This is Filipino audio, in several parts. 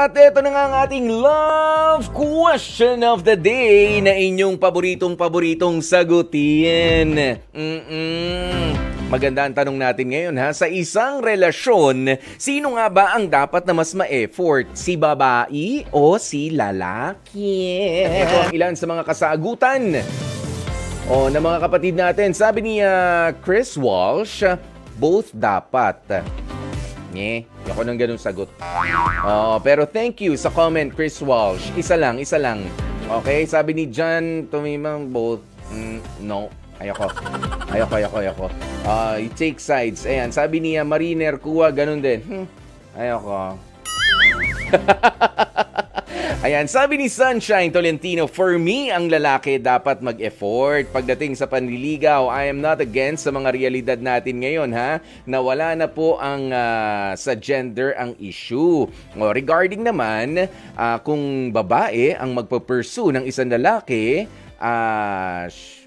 At ito na nga ang ating love question of the day na inyong paboritong-paboritong sagutin. Mm-mm. Maganda ang tanong natin ngayon ha. Sa isang relasyon, sino nga ba ang dapat na mas ma-effort? Si babae o si lalaki? Ito ang ilan sa mga kasagutan. O ng mga kapatid natin, sabi ni ah, Chris Walsh, both dapat. Nye, ako nang ganun sagot. Oh, pero thank you sa comment, Chris Walsh. Isa lang, isa lang. Okay, sabi ni John Tumimang both. Mm, no, ayoko. Ayoko, ayoko, ayoko. Ah, you take sides. Ayan, sabi ni ah, Mariner Kuwa, ganun din. Hmm, ayoko. Ayan, sabi ni Sunshine Tolentino, for me, ang lalaki dapat mag-effort. Pagdating sa panliligaw, I am not against sa mga realidad natin ngayon, ha? Na wala na po ang ah, sa gender ang issue. O, regarding naman, ah, kung babae ang magpa-pursue ng isang lalaki, sh-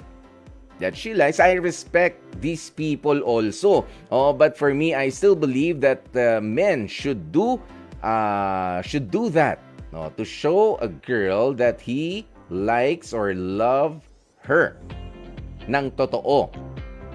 that she likes. I respect these people also. Oh, but for me, I still believe that uh, men should do uh, should do that. No, to show a girl that he likes or love her ng totoo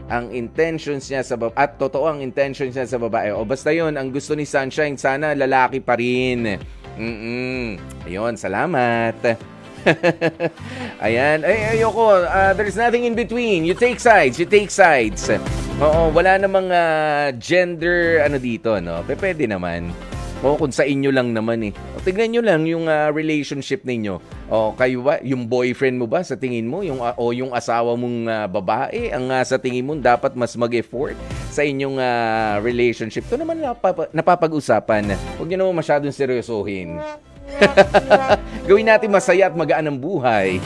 ang intentions niya sa babae at totoo ang intentions niya sa babae. O basta 'yon, ang gusto ni Sunshine sana lalaki pa rin. Mm. Ayun, salamat. Ayan. Ay, ayoko. Ah, there's nothing in between. You take sides. You take sides. Oo, wala namang ah, gender ano dito, no? Pe, Pwede naman. O kung sa inyo lang naman eh. O, tignan nyo lang yung ah, relationship ninyo. O kayo ba, yung boyfriend mo ba sa tingin mo, yung, ah, o yung asawa mong ah, babae, ang ah, sa tingin mo dapat mas mag-effort sa inyong ah, relationship. Ito naman napapa- napapag-usapan. Huwag nyo naman masyadong seryosohin. Gawin natin masaya at magaan ang buhay.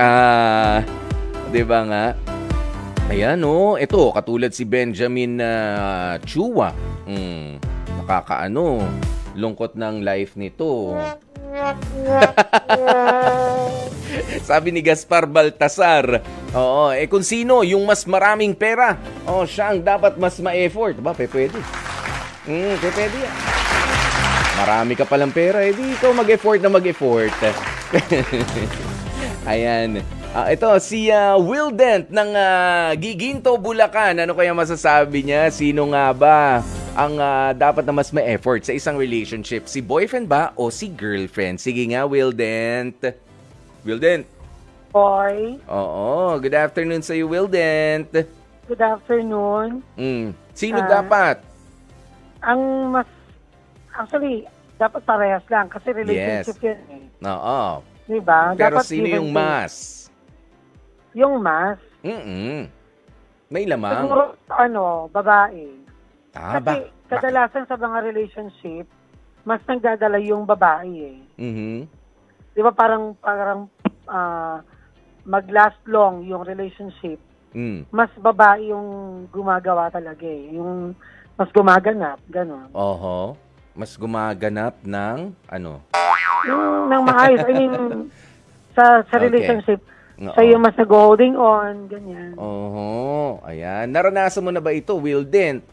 Ah, 'di ba nga? Ayan oh, ito katulad si Benjamin uh, Chua. Mm, nakakaano, lungkot ng life nito. Sabi ni Gaspar Baltasar, oo, eh kung sino yung mas maraming pera, oh, siya ang dapat mas ma-effort. Ba, pwede. Mm, pwede yan. Marami ka palang pera, edi ikaw mag-effort na mag-effort. Ayan. Ah, ito, si ah, Will Dent ng ah, Giginto, Bulacan. Ano kaya masasabi niya? Sino nga ba ang ah, dapat na mas may effort sa isang relationship? Si boyfriend ba o si girlfriend? Sige nga, Will Dent. Will Dent. Boy, Oo, good afternoon sa iyo, Will Dent. good afternoon. Mm. Sino Ah. dapat? Ang mas, actually, dapat parehas lang kasi relationship yun eh. Oo. Diba? Pero dapat sino yung mas? Yung mas. Mm-mm. May lamang. Siguro, ano, babae. Ah, ba? kasi kadalasan sa mga relationship, mas nagdadala yung babae eh. Mhm. Di ba parang, parang ah, mag-last long yung relationship, Mm. mas babae yung gumagawa talaga eh. Yung mas gumaganap, gano'n. Oho. Mas gumaganap ng ano? Yung nang maayos, I mean, sa, sa Okay. relationship, Oo. sa yung mas nag-holding on, ganyan. Oho. Ayan. Naranasan mo na ba ito, Will Dent?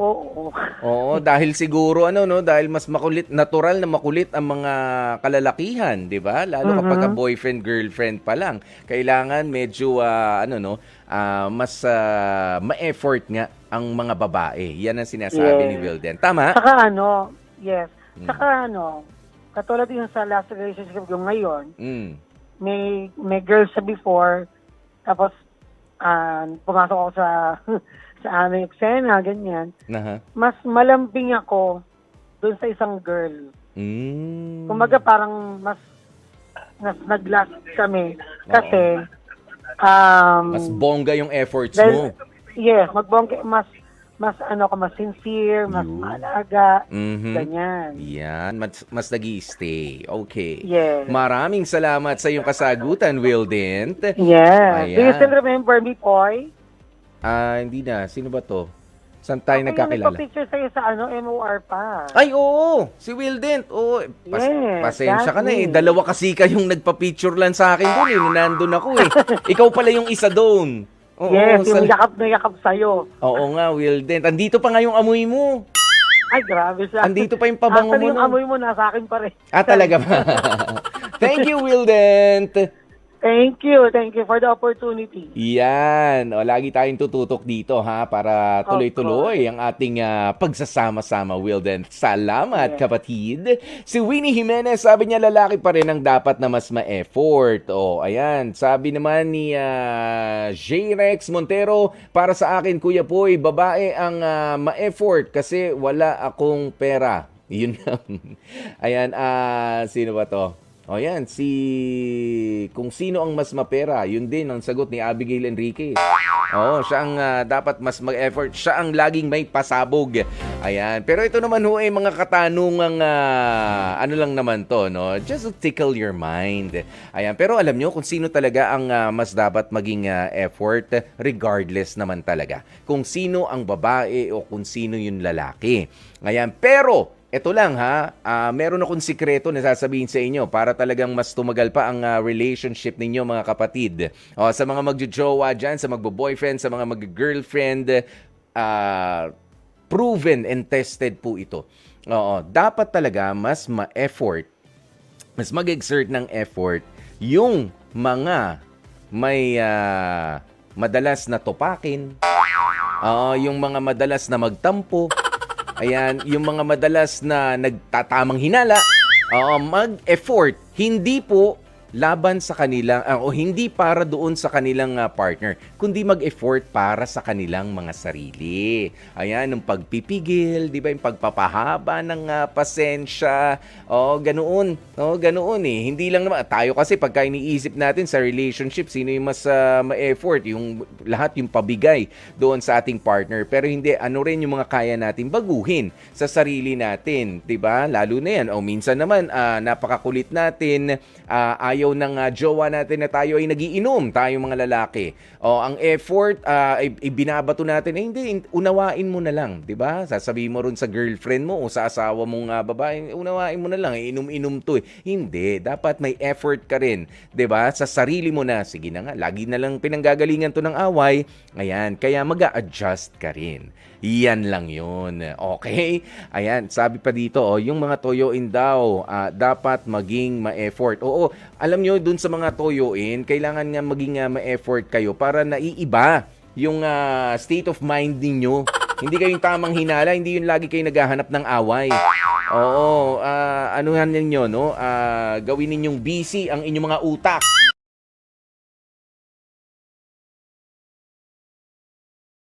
Oo. Oo, dahil siguro ano no, dahil mas makulit, natural na makulit ang mga kalalakihan, 'di ba? Lalo kapag Mhm. boyfriend girlfriend pa lang. Kailangan medyo ah, ano no, ah, mas ah, ma-effort nga ang mga babae. Yan ang sinasabi Yes. ni Will Dent. Tama? Saka ano, yes. Mm. Saka ano, katulad yung sa last relationship ko ngayon, Mm. May may girl sa before, tapos ah, pumasok ako sa sa aming eksena, ganyan. Naha. Mas malambing ako doon sa isang girl. Mm. Kumaga parang mas mas nag-last kami kasi um mas bongga yung efforts mo. dahil- yes, magbongge mas mas ano ka mas sincere, mas Yun. maalaga, Mhm. ganyan. Yan, mas, mas nag stay Okay. Yes. Maraming salamat sa iyong kasagutan, Will Dent. Yeah. Do you Ayan. still remember me, Poy? Ah, hindi na. Sino ba to? Saan tayo nagkakilala? Picture sa'yo sa ano, MOR pa. Ay, oo! Si Will Dent. Oo, pas- Yes, pasensya ka na eh. me. Dalawa kasi kayong nagpa-picture lang sa akin doon eh. Nandun ako eh. Ikaw pala yung isa doon. Oo, yes, yung sal- yakap na yakap sa'yo. Oo nga, Will Dent. Andito pa nga yung amoy mo. Ay, grabe siya. Andito pa yung pabango Actually, mo. yung amoy mo nasa akin pa rin. Ah, talaga ba? Thank you, Wildent. Thank you. Thank you for the opportunity. Yan. O, lagi tayong tututok dito ha para tuloy-tuloy ang ating ah, pagsasama-sama, Wilden. Salamat, Yes. kapatid. Si Winnie Jimenez, sabi niya lalaki pa rin ang dapat na mas ma-effort. O, ayan. Sabi naman ni ah, J-Rex Montero, para sa akin, Kuya Poy, babae ang ah, ma-effort kasi wala akong pera. Yun lang. Ayan, ah, sino ba to? O yan, si... Kung sino ang mas mapera, yun din ang sagot ni Abigail Enriquez. Oo, siya ang ah, dapat mas mag-effort. Siya ang laging may pasabog. Ayan. Pero ito naman ho ay mga katanungang ah, ano lang naman to, no? Just to tickle your mind. Ayan. Pero alam nyo kung sino talaga ang ah, mas dapat maging ah, effort regardless naman talaga. Kung sino ang babae o kung sino yung lalaki. Ayan. Pero ito lang ha, ah, meron akong sikreto na sasabihin sa inyo para talagang mas tumagal pa ang ah, relationship ninyo mga kapatid. O, sa mga magjojowa dyan, sa magbo-boyfriend, sa mga mag-girlfriend, ah, proven and tested po ito. Oo, dapat talaga mas ma-effort, mas mag-exert ng effort yung mga may ah, madalas na tupakin, Oo, yung mga madalas na magtampo, Ayan, yung mga madalas na nagtatamang hinala, oo, mag-effort. Hindi po laban sa kanilang, ah, o hindi para doon sa kanilang ah, partner, kundi mag-effort para sa kanilang mga sarili. Ayan, yung pagpipigil, di ba, yung pagpapahaba ng ah, pasensya, o ganoon, o ganoon eh. Hindi lang naman, tayo kasi pagka iniisip natin sa relationship, sino yung mas ah, ma-effort, yung lahat yung pabigay doon sa ating partner. Pero hindi, ano rin yung mga kaya natin baguhin sa sarili natin, 'di ba? Lalo na 'yan. O minsan naman ah, napakakulit natin, ah, ayaw ng ah, jowa natin na tayo ay nagiinom, tayong mga lalaki. O ang effort ah, ay ibinabato natin, eh hindi, unawain mo na lang, 'di ba? Sasabihin mo rin sa girlfriend mo o sa asawa mong ah, babae, unawain mo na lang, eh, inom-inom 'to. Eh. Hindi, dapat may effort ka rin, 'di ba? Sa sarili mo na, sige na nga, lagi na lang pinanggagalingan 'to ng away. Ayan, kaya mag-a-adjust ka rin. Yan lang yun. Okay? Ayan, sabi pa dito, oh, yung mga toyoin daw, ah, dapat maging ma-effort. Oo, alam nyo, dun sa mga toyoin, kailangan nga maging ah, ma-effort kayo para naiiba yung ah, state of mind ninyo. Hindi kayong tamang hinala, hindi yun lagi kayo naghahanap ng away. Oo, ah, anuhan ninyo, no? Ah, gawin ninyong busy ang inyong mga utak.